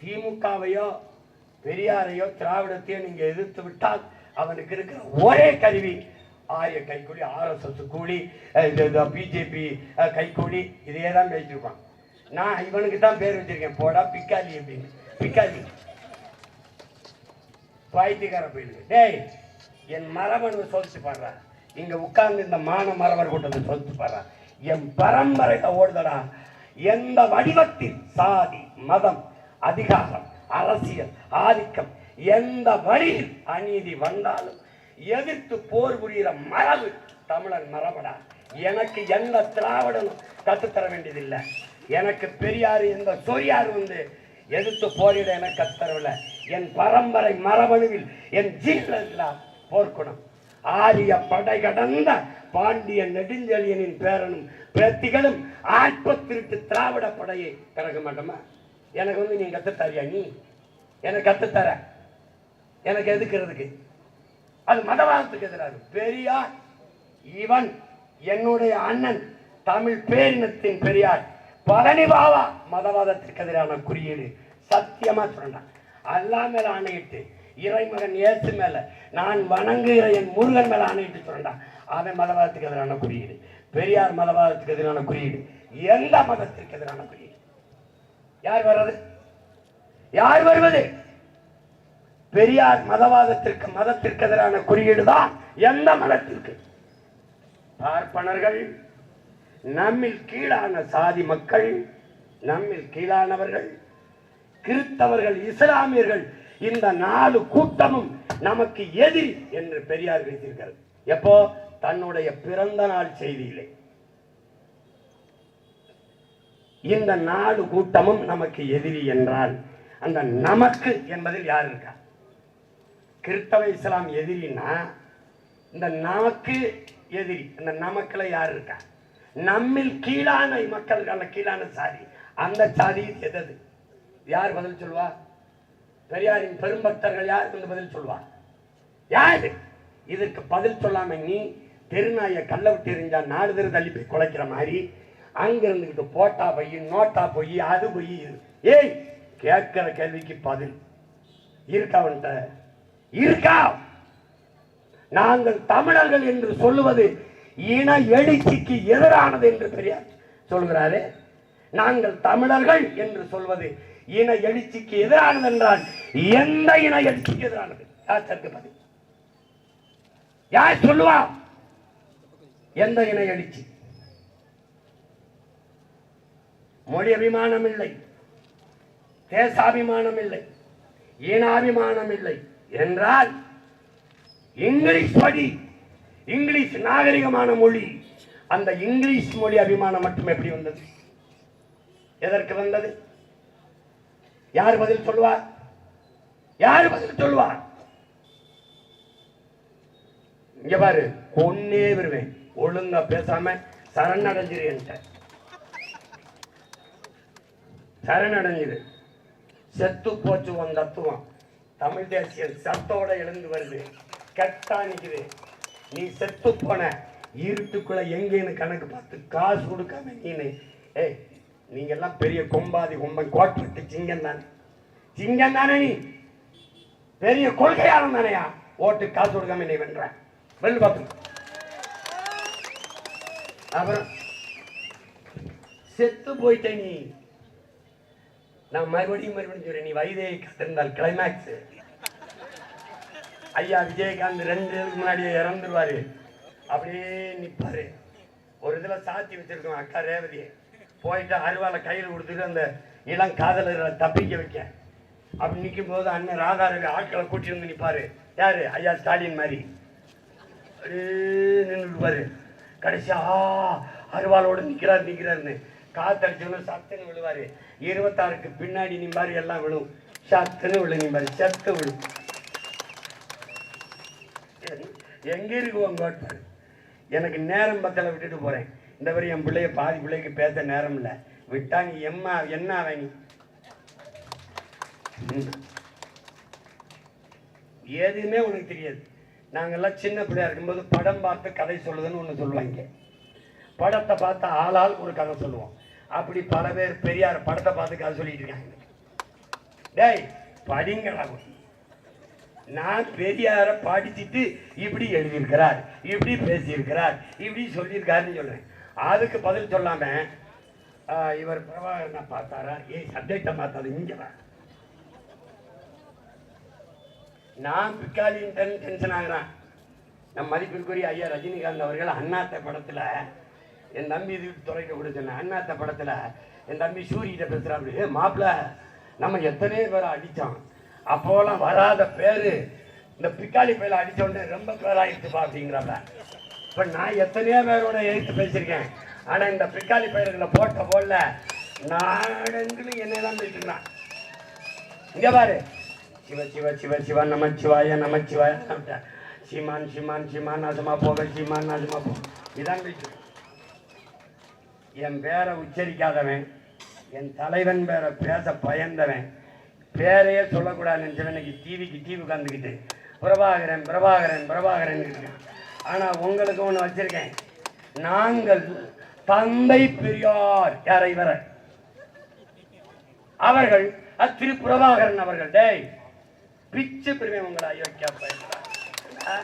திமுகவையோ பெரியாரையோ திராவிடத்தையோ நீங்க எதிர்த்து விட்டால் அவனுக்கு இருக்கிற ஒரே கருவி ஆரிய கைக்கூலி ஆர்எஸ்எஸ் கூலி பிஜேபி கைக்கூலி இதையே தான் பேசியிருப்பான். நான் இவனுக்கு தான் பேர் வச்சிருக்கேன். போடா பிக்காலி அப்படின்னு. பிக்காலி. பைத்தியக்கார போயிடுது. டேய் என் மரபணு சொல்லிட்டு பாடுறா. இங்க உட்கார்ந்து இந்த மான மரபர் கூட்டத்தை சொல்லிட்டு பாடுறா. என் பரம்பரையில ஓடுதடா. எந்த வடிவத்தில் சாதி மதம் அதிகாரம் அரசியல் ஆதிக்கம் எந்த வழியில் அநீதி வந்தாலும் எதிர்த்து போர் புரிகிற மரபு தமிழன் மரபடா எனக்கு எந்த திராவிடனும் கற்றுத்தர வேண்டியதில்லை. எனக்கு பெரியார் எந்த சொரியார் வந்து எதிர்த்து போரிட எனக்கு கற்றுத்தரவில்லை. என் பரம்பரை மரபணுவில் என் ஜீல போர்க்குணம். ஆரிய படை கடந்த பாண்டிய நெடுஞ்செழியனின் பேரனும் பேத்திகளும் ஆட்பத்திருட்டு திராவிட படையை கறக்க மாட்டோமா? எனக்கு வந்து நீ கத்துத்தாரியா நீ? எனக்கு கத்துத்தர. எனக்கு எதுக்குறதுக்கு? அது மதவாதத்துக்கு எதிராக. பெரியார் இவன் என்னுடைய அண்ணன் தமிழ் பேரினத்தின் பெரியார். பழனி பாவா மதவாதத்திற்கு எதிரான குறியீடு. சத்தியமா சொல்றான் அல்லா மேல ஆணையிட்டு இறைமகன் ஏசு மேல நான் வணங்குகிற என் முருகன் மேல ஆணையிட்டு சொல்றான் அவன் மதவாதத்துக்கு எதிரான குறியீடு. பெரியார் மதவாதத்துக்கு எதிரான குறியீடு. எந்த மதத்திற்கு எதிரான குறியீடு? யார் வர்றது? யார் வருவது? பெரியார் மதவாதத்திற்கு மதத்திற்கு எதிரான குறியீடு தான் எந்த மதத்திற்கு? பார்ப்பனர்கள் நம்மில் கீழான சாதி மக்கள் நம்மில் கீழானவர்கள் கிறிஸ்தவர்கள் இஸ்லாமியர்கள் இந்த நாலு கூட்டமும் நமக்கு எதிரி என்று பெரியார் வைத்திருக்கிறது எப்போ? தன்னுடைய பிறந்த நாள் செய்தியிலே. இந்த நாலு கூட்டமும் நமக்கு எதிரி என்றால் அந்த நமக்கு என்பதில் யார் இருக்கா? கிறிஸ்தவ இஸ்லாம் எதிரின்னா இந்த நமக்கு எதிரி இந்த நமக்குல யார் இருக்கா? நம்மில் கீழான மக்களுக்கான கீழான சாதி. அந்த சாதி எதது? யார் பதில் சொல்வா? பெரியாரின் பெரும்பக்தர்கள் யார் என்று பதில் சொல்வா? யாரு? இதுக்கு பதில் சொல்லாம நீ தெருநாயை கள்ள விட்டு எறிஞ்சா நாலு தெரு தள்ளி போய் குலைக்கிற மாதிரி அங்க இருந்துகிட்டு போட்டா பொய் நோட்டா பொய் அது பொய் இது. ஏய் கேட்கிற கேள்விக்கு பதில். இருக்கா அவன்கிட்ட? இருக்கா? நாங்கள் தமிழர்கள் என்று சொல்லுவது இன எழுச்சிக்கு எதிரானது என்று பெரியார் சொல்கிறாரு நாங்கள் தமிழர்கள் என்று சொல்வது இன எழுச்சிக்கு எதிரானது என்றால் எந்த இன எழுச்சிக்கு எதிரானது? யாருக்கு பதில்? யார் சொல்லுவா? எந்த இன எழுச்சி? மொழி அபிமானம் இல்லை தேசாபிமானம் இல்லை ஈனாபிமானம் இல்லை என்றால் இங்கிலீஷ் படி இங்கிலீஷ் நாகரிகமான மொழி அந்த இங்கிலீஷ் மொழி அபிமானம் மட்டும் எப்படி வந்தது? எதற்கு வந்தது? யார் பதில் சொல்லுவார் யார் பதில் சொல்லுவார் இங்க பாரு கொன்னே வருவேன். ஒழுங்கா பேசாம சரணடைஞ்சிருன்ற சரணடைஞ்சிரு செத்து போச்சு உன் தத்துவம். தமிழ் தேசியம் சத்தோட எழுந்து வருது. கெட்டா நிக்குது. நீ செத்து போன இருட்டுக்குள்ள எங்கேன்னு கணக்கு பார்த்து காசு கொடுக்காம நீனு ஏய் நீங்க எல்லாம் பெரிய கொம்பாதி கொம்பன் கோட்பட்டு சிங்கம் தானே. சிங்கம் தானே நீ. பெரிய கொள்கையாளன் தானையா? ஓட்டு காசு கொடுக்காம நீ வென்ற. வெள்ளு பார்த்து. அப்புறம் செத்து போயிட்ட நீ. நான் மறுபடியும் மறுபடியும் சொல்றேன் நீ வைதேகி கத்திருந்தால் கிளைமேக்ஸ் ஐயா விஜயகாந்த் ரெண்டு இதுக்கு முன்னாடி இறந்துருவாரு. அப்படியே நிற்பாரு ஒரு இதில் சாத்தி வச்சிருக்கோம் அக்கா ரேவதி. போயிட்டு அருவாலை கையில் கொடுத்துட்டு அந்த இளம் காதலர்களை தப்பிக்க வைக்க. அப்படி நிற்கும் போது அண்ணன் ராதாரவி ஆட்களை கூட்டி வந்து நிற்பாரு யாரு? ஐயா ஸ்டாலின் மாதிரி. அப்படியே நின்றுப்பாரு கடைசியா ஆ, அருவாளோடு நிக்கிறார் நிற்கிறாருன்னு காத்தடிச்சவன சத்துன்னு விழுவாரு. இருபத்தாறுக்கு பின்னாடி நீ மாதிரி எல்லாம் விழும். சத்துன்னு விழு மாதிரி சத்து விழு. எங்க இருக்கு உங்க கோட்பாடு? எனக்கு நேரம் பத்தல விட்டுட்டு போறேன். இந்த வரை என் பிள்ளைய பாதி பிள்ளைக்கு பேச நேரம் இல்ல. விட்டா நீ எம்மா என்ன அவன் எதுவுமே உனக்கு தெரியாது. நாங்கெல்லாம் சின்ன பிள்ளையா இருக்கும்போது படம் பார்த்து கதை சொல்லுதுன்னு ஒன்று சொல்லுவாங்க. படத்தை பார்த்து ஆளால் ஒரு கதை சொல்லுவோம். அப்படி பல பேர் பெரியார் படத்தை பார்த்து கதை சொல்லிட்டு இருக்காங்க. டேய் படிங்கடா நான் பெரியார படிச்சுட்டு இப்படி எழுதியிருக்கிறார் இப்படி பேசியிருக்கிறார் இப்படி சொல்லியிருக்காருன்னு சொல்கிறேன் அதுக்கு பதில் சொல்லாம ஆ, இவர் பிரபாகரனை பார்த்தாரா? ஏய் சப்ஜெக்டை பார்த்தாரு இங்க நான் பிக்காலின் டென்ஷன் ஆகுறான் நம் மதிப்பிற்குரிய ஐயா ரஜினிகாந்த் அவர்கள் அண்ணாத்த படத்தில் என் தம்பி இது துறைக்க கொடுத்தேன் அண்ணாத்த படத்தில் என் தம்பி சூரியிட்ட பேசுறாப்படி ஏ மாப்பிள நம்ம எத்தனையோ பேரை அடித்தோம். அப்போலாம் வராத பேர் இந்த பிக்காளி பயில அடித்தோடனே ரொம்ப பேராயிடுச்சுப்பா அப்படிங்கிறப்ப இப்போ நான் எத்தனையோ பேரோட எழுத்து பேசியிருக்கேன். ஆனால் இந்த பிக்காளி பயிர்களை போட்ட போடல நாடெங்கிலும் என்னை தான் பேசிக்கிறான் இங்கே பாரு. சிவ சிவ சிவ சிவ நமச்சிவாய நமச்சிவாய சிமான் சிமான் சிமான் சீமான் நாசமா போக சிமான் நாசமா போக இதான் பேச்சு என் பேரை உச்சரிக்காதவன் என் தலைவன் பேரை பேச பயந்தவன். பேரையே சொல்லக்கூடாதுன்னு நினைச்சவன் இன்னைக்கு டிவிக்கு டிவி உட்காந்துக்கிட்டு பிரபாகரன் பிரபாகரன் பிரபாகரன் ஆனால் உங்களுக்கு ஒன்று வச்சிருக்கேன். நாங்கள் தந்தை பெரியார் யாரை வர அவர்கள் அஹ், திரு பிரபாகரன் அவர்கள். டேய் பிச்சு பிரிமை உங்களை அயோக்கியா பயிர்களா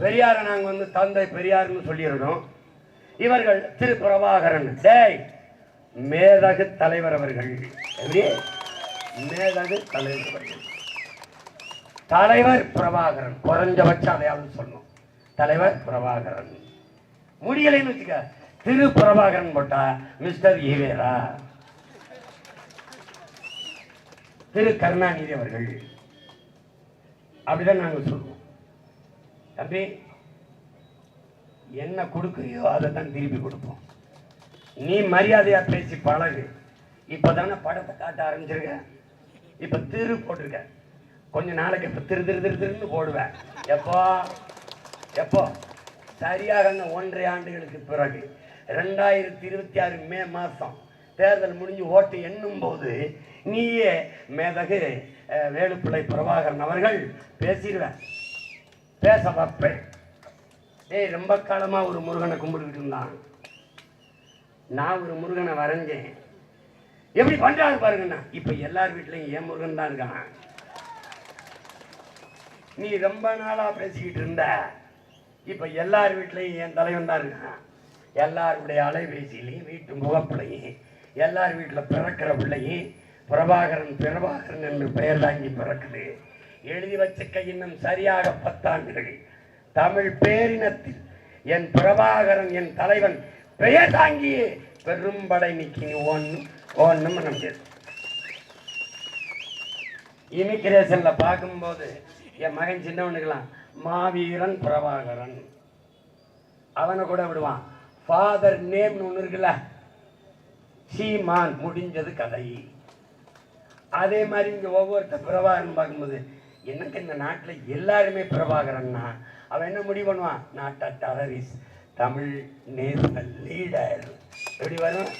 பெரியாரை நாங்கள் வந்து தந்தை பெரியார்னு சொல்லியிருந்தோம். இவர்கள் திரு பிரபாகரன் டேய் மேதகு தலைவர் அவர்கள். எப்படி? மேதகு தலைவர் அவர்கள். தலைவர் பிரபாகரன் குறைஞ்சபட்சம் அதையாவது சொல்லணும். தலைவர் பிரபாகரன் முடியலைன்னு வச்சுக்க. திரு பிரபாகரன் போட்டா மிஸ்டர் ஈவேரா e திரு கருணாநிதி அவர்கள். அப்படிதான் நாங்கள் சொல்லுவோம். தம்பி என்ன கொடுக்குறியோ அதை தான் திருப்பி கொடுப்போம். நீ மரியாதையா பேசி பழகு. இப்பதானே படத்தை காட்ட ஆரம்பிச்சிருக்க? இப்ப திரு போட்டிருக்க. கொஞ்ச நாளைக்கு இப்ப திரு திரு திரு திருன்னு போடுவேன் எப்போ? எப்போ? சரியாக ஒன்றரை ஆண்டுகளுக்கு பிறகு. ரெண்டாயிரத்தி இருபத்தி ஆறு மே மாசம். தேர்தல் முடிஞ்சு ஓட்டு எண்ணும் போது நீயே மேதகு வேலுப்பிள்ளை பிரபாகரன் அவர்கள் பேசிடுவேன் பேச வைப்பேன். டேய் ரொம்ப காலமாக ஒரு முருகனை கும்பிட்டுக்கிட்டு இருந்தான். நான் ஒரு முருகனை வரைஞ்சேன். எப்படி பண்றாங்க பாருங்கண்ணா. இப்போ எல்லார் வீட்லேயும் என் முருகன் தான் இருக்கான். நீ ரொம்ப நாளாக பேசிக்கிட்டு இருந்த. இப்போ எல்லார் வீட்லேயும் என் தலைவன் தான் இருக்கான். எல்லாருடைய அலைபேசியிலையும் வீட்டு முகப்பிலையும் எல்லார் வீட்டில் பிறக்கிற பிள்ளையும் பிரபாகரன் பிரபாகரன் என்று பெயர் தாங்கி பிறக்குது. எழுதி வச்சுக்க இன்னும் சரியாக பத்தாண்டுகள். தமிழ் பேரினத்தில் என் பிரபாகரன் என் தலைவன் பெயர் தாங்கியே பெரும்படை நிக்கி ஒன்னும் ஒன்னும் நம்ம இமிகிரேஷன்ல பார்க்கும்போது என் மகன் சின்னவனுக்கெல்லாம் மாவீரன் பிரபாகரன். அவனை கூட விடுவான். ஃபாதர் நேம்னு ஒன்று இருக்குல்ல? சீமான் முடிஞ்சது கதை. அதே மாதிரி இங்கே ஒவ்வொருத்த பிரபாகரன் பார்க்கும்போது எனக்கு இந்த நாட்டில் எல்லாருமே பிரபாகரன்னா? அவன் என்ன முடிவு பண்ணுவான்? Not a terrorist Tamil national leader எப்படி வரும்?